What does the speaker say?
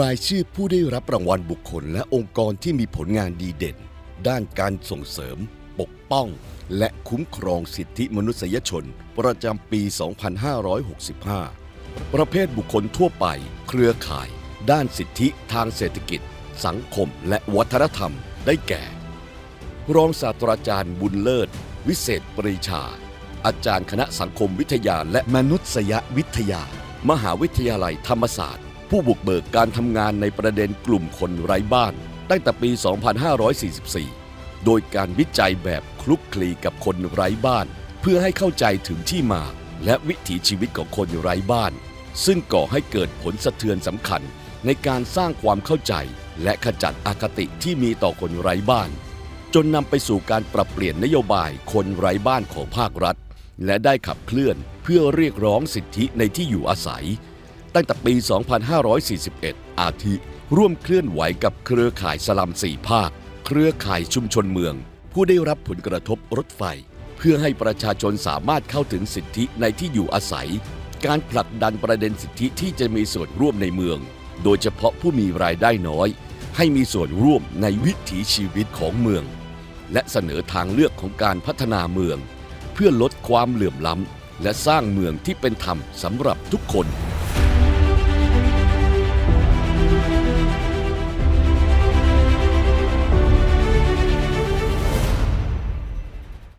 รายชื่อผู้ได้รับรางวัลบุคคลและองค์กรที่มีผลงานดีเด่น ด้านการส่งเสริม ปกป้อง และคุ้มครองสิทธิมนุษยชน ประจำปี 2565 ประเภทบุคคลทั่วไป เครือข่าย ด้านสิทธิทางเศรษฐกิจ สังคมและวัฒนธรรมได้แก่ รองศาสตราจารย์บุญเลิศ วิเศษปรีชา อาจารย์คณะสังคมวิทยาและมนุษยวิทยา มหาวิทยาลัยธรรมศาสตร์ ผู้บุกเบิกการทำงานในประเด็นกลุ่มคนไร้บ้าน ตั้งแต่ปี 2544 โดยการวิจัยแบบคลุกคลีกับคนไร้บ้าน เพื่อให้เข้าใจถึงที่มา และวิถีชีวิตของคนไร้บ้าน ซึ่งก่อให้เกิดผลสะเทือนสำคัญในการสร้างความเข้าใจ และขจัดอคติที่มีต่อคนไร้บ้าน จนนำไปสู่การปรับเปลี่ยนนโยบายคนไร้บ้านของภาครัฐ และได้ขับเคลื่อนเพื่อเรียกร้องสิทธิในที่อยู่อาศัย ตั้งแต่ปี 2541 อาทิ ร่วมเคลื่อนไหวกับเครือข่ายสลัมสี่ภาค เครือข่ายชุมชนเมือง ผู้ได้รับผลกระทบรถไฟ เพื่อให้ประชาชนสามารถเข้าถึงสิทธิในที่อยู่อาศัย การผลักดันประเด็นสิทธิที่จะมีส่วนร่วมในเมือง โดยเฉพาะผู้มีรายได้น้อย ให้มีส่วนร่วมในวิถีชีวิตของเมือง และเสนอทางเลือกของการพัฒนาเมือง เพื่อลดความเหลื่อมล้ำและสร้างเมืองที่เป็นธรรมสำหรับทุกคน